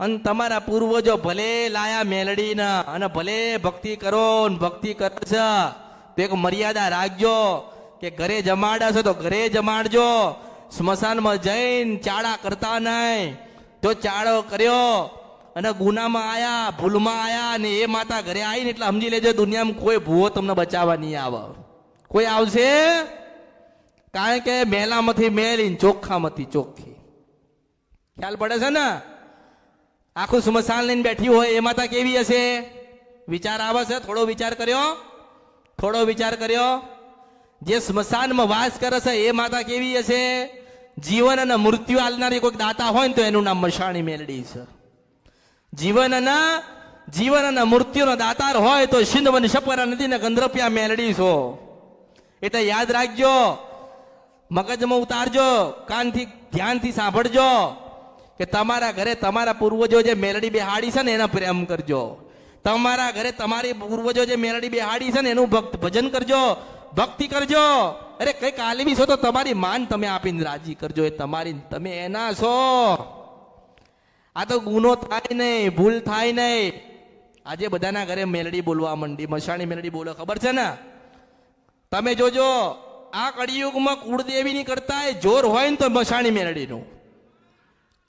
અને તમારા પૂર્વજો ભલે લાયા મેલડીના અને ભલે ભક્તિ કરો ભક્તિ કરો છે, તો એક મર્યાદા રાખજો કે ઘરે જમાડા છો તો ઘરે જમાડજો. સ્મશાનમાં જઈને ચાળા કરતા નહીં. તો ચાળો કર્યો અને ગુનામાં આયા, ભૂલમાં આયા ને એ માતા ઘરે આવીને એટલે સમજી લેજો દુનિયામાં કોઈ ભૂવો તમને બચાવવા નહીં આવે. કોઈ આવશે? કારણ કે મેલામાંથી મેલી ને ચોખ્ખામાંથી ચોખ્ખી. ખ્યાલ પડે છે ને? આખું સ્મશાન લઈને બેઠી હોય, એ માતા કેવી હશે? વિચાર આવે છે? થોડો વિચાર કર્યો? થોડો વિચાર કર્યો? જે સ્મશાનમાં વાસ કરે છે, એ માતા કેવી હશે? જીવન અને મૃત્યુ આલનારી કોઈક દાતા હોય ને તો એનું નામ મશાણી મેલડી છે. જીવન અને જીવન અને મૃત્યુનો દાતાર હોય તો સિંધવન નદી ને ગંધ્રપિયા મેલડી છો. એટલે યાદ રાખજો. મગજમાં ઉતારજો, કાનથી, ધ્યાનથી સાંભળજો. કે તમારા ઘરે તમારા પૂર્વજો જે મેલડી બેહાડી છે ને એના પ્રેમ કરજો. તમારા ઘરે તમારી પૂર્વજો જે મેલડી બેહાડી છે ને એનું ભક્ત ભજન કરજો, ભક્તિ કરજો. અરે કંઈક આલમી છો તો તમારી માન તમે આપીને રાજી કરજો, એ તમારી તમે એના છો. આ તો ગુનો થાય નહીં, ભૂલ થાય નહીં. આજે બધાના ઘરે મેલડી બોલવા માંડી મશાણી મેલડી બોલો, ખબર છે ને? તમે જોજો, આ કળિયુગમાં કુળદેવીની કરતા જોર હોય ને તો મશાણી મેલડીનું.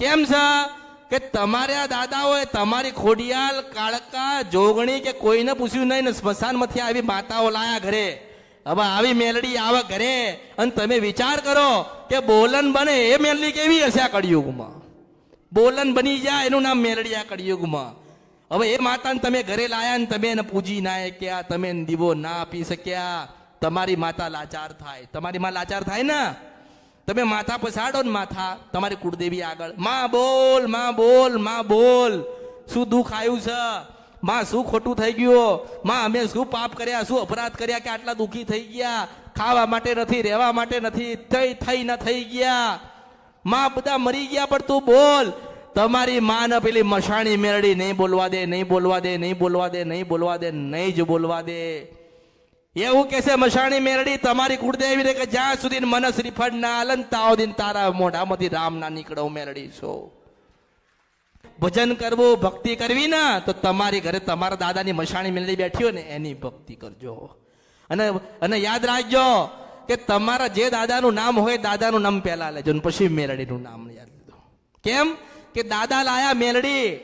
કેમ છે? કે તમારા દાદાઓએ તમારી ખોડિયાલ, કાળકા, જોગણી કે કોઈને પૂછ્યું નહીં ને સ્મશાનમાંથી આવી માતાઓ લાયા ઘરે. હવે આવી મેલડી આવે ઘરે અને તમે વિચાર કરો કે બોલન બને એ મેલડી કેવી હશે આ કળિયુગમાં? બોલન બની જાય એનું નામ મેલડી આ કળિયુગમાં. હવે એ માતાને તમે ઘરે લાયા ને તમે એને પૂજી ના શક્યા, તમે દીવો ના આપી શક્યા. તમારી માતા લાચાર થાય. તમારી માં લાચાર થાય ને? તમે માથા પછાડો ને માથા, તમારી કુળદેવી આગળ. માં બોલમાં બોલમાં બોલ. શું દુઃખ આવ્યું છે? માં શું ખોટું થઈ ગયું? માં અમે શું પાપ કર્યા, શું અપરાધ કર્યા કે આટલા દુઃખી થઈ ગયા? ખાવા માટે નથી, રહેવા માટે નથી, થઈ થઈ ન થઈ ગયા. માં બધા મરી ગયા, પણ તું બોલ. તમારી માને પેલી મશાણી મેરડી, નહીં બોલવા દે, નહીં બોલવા દે, નહીં બોલવા દે, નહીં બોલવા દે, નહીં જ બોલવા દે. એવું કે છે, મશાણી મેરડી, તમારી કુળદેવી ને કે જ્યાં સુધી મને શ્રીફળ ના આલન તાવ દિન તારા મોઢામાંથી રામ ના નીકળો, મેરડી છો. ભજન કરવું, ભક્તિ કરવી ના, તો તમારી ઘરે તમારા દાદાની મશાણી મેળવી બેઠી હોય ને, એની ભક્તિ કરજો. અને અને યાદ રાખજો કે તમારા જે દાદાનું નામ હોય, દાદાનું નામ પહેલા લેજો ને પછી મેલડીનું નામ યાદ લેજો કેમ? કે દાદા લાયા મેલડી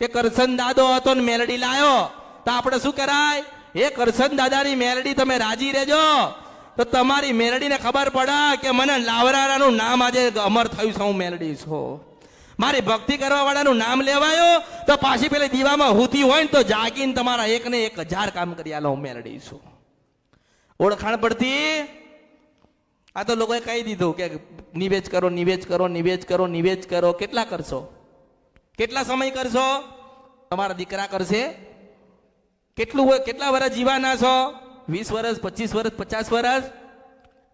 કે કરશન દાદો હતો ને મેલડી લાયો. તો આપણે શું કરાય? એ કરશન દાદાની મેલડી, તમે રાજી રહેજો. તો તમારી મેલડીને ખબર પડે કે મને લાવરાનું નામ આજે અમર થયું છે, હું મેલડી છું મારી ભક્તિ કરવા વાળાનું નામ લેવાયો, તો પાછી પેલી દીવામાં હુતી હોય ને તો જાગીને તમારા એક ને એક હજાર કામ કરી આલો, હું મેલડી છું. ઓળખાણ પડતી? આ તો લોકોએ કહી દીધું કે નિવેજ કરો નિવેજ કરો નિવેજ કરો નિવેજ કરો. કેટલા કરશો? કેટલા સમય કરશો? તમારા દીકરા કરશે કેટલું હોય, કેટલા વર્ષ જીવાના છો? વીસ વર્ષ પચીસ વર્ષ પચાસ વર્ષ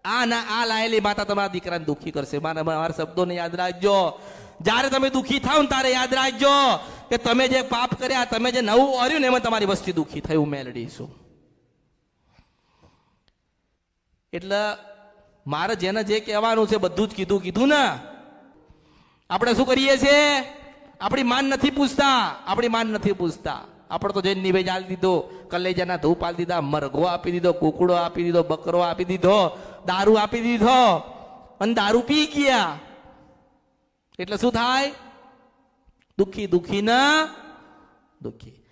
આ ના આ લાયેલી માતા તમારા દીકરાને દુઃખી કરશે. મારા મારા શબ્દોને યાદ રાખજો. જ્યારે તમે દુઃખી થાવ ને ત્યારે યાદ રાખજો કે તમે જે પાપ કર્યા, તમે જે નવું ઓર્યું ને એમાં તમારી વસ્તી દુઃખી થયું મેલડી એટલે મારે જેને જે કહેવાનું છે, બધું જ કીધું કીધું ને. આપણે શું કરીએ છીએ? આપણી માન નથી પૂછતા. આપણી માન નથી પૂછતા. આપણે તો જઈને નિવેજ આલી દીધો, કલેજાના ધૂપ આલી દીધા, મરઘો આપી દીધો, કુકડો આપી દીધો, બકરો આપી દીધો, દારૂ આપી દીધો અને દારૂ પી ગયા. એટલે શું થાય? દુખી દુખી ના દુખી.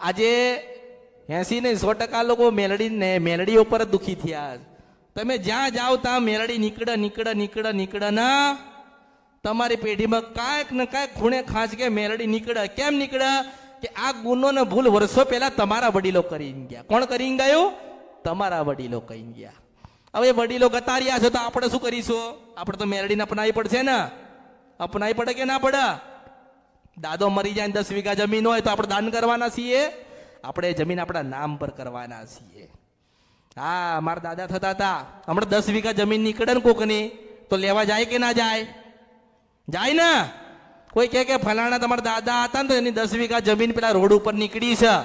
આજે એસી ને સો ટકા લોકો મેલડી ને મેલડી ઉપર જ દુખી થયા. તમે જ્યાં જાઓ ત્યાં મેલડી નીકળે નીકળે નીકળે નીકળે ના. તમારી પેઢીમાં કાંઈક ને કાંઈક ખૂણે ખાંચ કે મેલડી નીકળે. કેમ નીકળે? કે આ ગુનો ને ભૂલ વર્ષો પહેલા તમારા વડીલો કરીને ગયા. કોણ કરીને ગયું? તમારા વડીલો કહીને ગયા. હવે વડીલો ગતાર્યા છે તો આપણે શું કરીશું? આપણે તો મેરડીને અપનાવી પડશે ને. અપનાવી પડે કે ના પડે? દાદો મરી જાય દસ વીઘા જમીન હોય તો આપણે દાન કરવાના છીએ? આપણે જમીન આપણા નામ પર કરવાના છીએ. હા, મારા દાદા થતા હતા. હમણાં દસ વીઘા જમીન નીકળે ને કોકની. તો લેવા જાય કે ના જાય? જાય ને. કોઈ કહે કે ફલાણા તમારા દાદા હતા ને એની દસ વીઘા જમીન પેલા રોડ ઉપર નીકળી છે.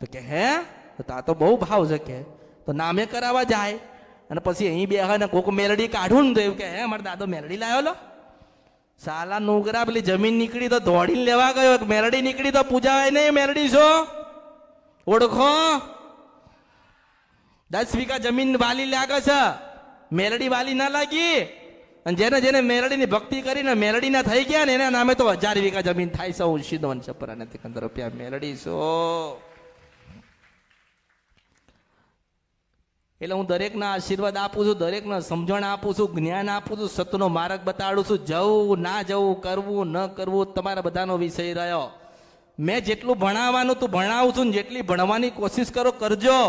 તો કે હે? તો આ તો બહુ ભાવ છે કે. તો નામે કરાવવા જાય. અને પછી અહીં બે ને કોક મેલડી કાઢું ને તો એવું કે, હે, મારા દાદો મેલડી લાવેલો સાલા નોકરા પેલી જમીન નીકળી તો દોડીને લેવા ગયો. મેલડી નીકળી તો પૂજાવાય નહીં મેલડી છો? ઓળખો? દસ વીઘા જમીન વાલી લાગે છે. મેલડી વાલી ના લાગી? અને જેને જેને મેલડીની ભક્તિ કરીને મેલડીના થઈ ગયા ને એના નામે તો હજાર વીઘા જમીન થાય છે, હું સીધો છપરા નથી પંદર રૂપિયા મેલડી છો. એટલે હું દરેકના આશીર્વાદ આપું છું, દરેકને સમજણ આપું છું, જ્ઞાન આપું છું સતનો માર્ગ બતાડું છું, જવું ના જવું, કરવું ન કરવું, તમારા બધાનો વિષય રહ્યો. મેં જેટલું ભણાવવાનું તું ભણાવું છું ને જેટલી ભણવાની કોશિશ કરો, કરજો.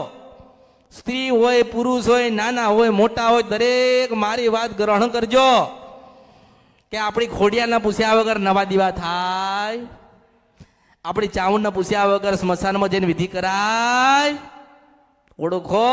સ્ત્રી હોય, પુરુષ હોય, નાના હોય, મોટા હોય, દરેક મારી વાત ગ્રહણ કરજો. કે આપણી ખોડિયાના પૂછ્યા વગર નવા દીવા થાય. આપણી ચાવણના પૂછ્યા વગર સ્મશાનમાં જઈને વિધિ કરાય. ઓળખો?